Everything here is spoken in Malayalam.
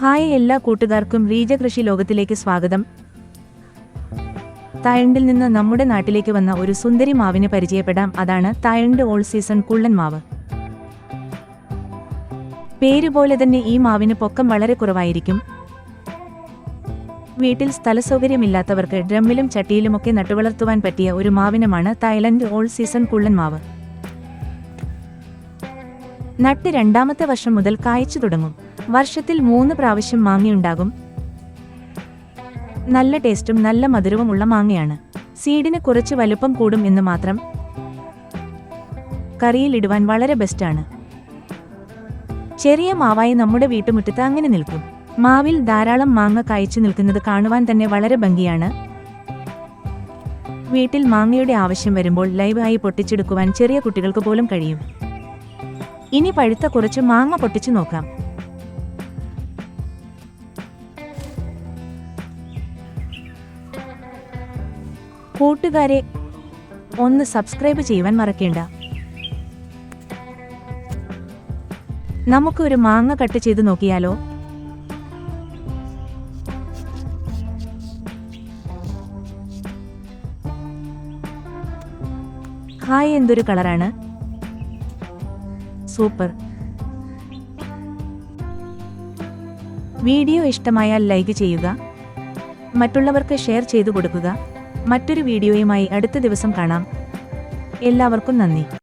ഹായ് എല്ലാ കൂട്ടുകാർക്കും റീജ കൃഷി ലോകത്തിലേക്ക് സ്വാഗതം. തായണ്ടിൽ നിന്ന് നമ്മുടെ നാട്ടിലേക്ക് വന്ന ഒരു സുന്ദരി മാവിനെ പരിചയപ്പെടാം. അതാണ് തായണ്ട് ഓൾ സീസൺ കുള്ളൻ മാവ്. പേരുപോലെ തന്നെ ഈ മാവിന് പൊക്കം വളരെ കുറവായിരിക്കും. വീട്ടിൽ സ്ഥലസൗകര്യമില്ലാത്തവർക്ക് ഡ്രമ്മിലും ചട്ടിയിലുമൊക്കെ നട്ടുവളർത്തുവാൻ പറ്റിയ ഒരു മാവിനമാണ് തായ്ലൻഡ് ഓൾ സീസൺ കുള്ളൻ മാവ്. നട്ട് രണ്ടാമത്തെ വർഷം മുതൽ കായ്ച്ചു തുടങ്ങും. വർഷത്തിൽ മൂന്ന് പ്രാവശ്യം മാങ്ങയുണ്ടാകും. നല്ല ടേസ്റ്റും നല്ല മധുരവുമുള്ള മാങ്ങയാണ്. സീഡിന് കുറച്ച് വലുപ്പം കൂടും എന്ന് മാത്രം കറിയിൽ കറിയിലിടുവാൻ വളരെ ബെസ്റ്റാണ്. ചെറിയ മാവായി നമ്മുടെ വീട്ടുമുറ്റത്ത് അങ്ങനെ നിൽക്കും. മാവിൽ ധാരാളം മാങ്ങ കായ്ച്ചു നിൽക്കുന്നത് കാണുവാൻ തന്നെ വളരെ ഭംഗിയാണ്. വീട്ടിൽ മാങ്ങയുടെ ആവശ്യം വരുമ്പോൾ ലൈവായി പൊട്ടിച്ചെടുക്കുവാൻ ചെറിയ കുട്ടികൾക്ക് പോലും കഴിയും. ഇനി പഴുത്ത കുറച്ച് മാങ്ങ പൊട്ടിച്ചു നോക്കാം. കൂട്ടുകാരെ ഒന്ന് സബ്സ്ക്രൈബ് ചെയ്യുവാൻ മറക്കേണ്ട. നമുക്ക് ഒരു മാങ്ങ കട്ട് ചെയ്ത് നോക്കിയാലോ? ഹായ് എന്തൊരു കളറാണ്? സൂപ്പർ. വീഡിയോ ഇഷ്ടമായാൽ ലൈക്ക് ചെയ്യുക മറ്റുള്ളവർക്ക് ഷെയർ ചെയ്തു കൊടുക്കുക. മറ്റൊരു വീഡിയോയുമായി അടുത്ത ദിവസം കാണാം. എല്ലാവർക്കും നന്ദി.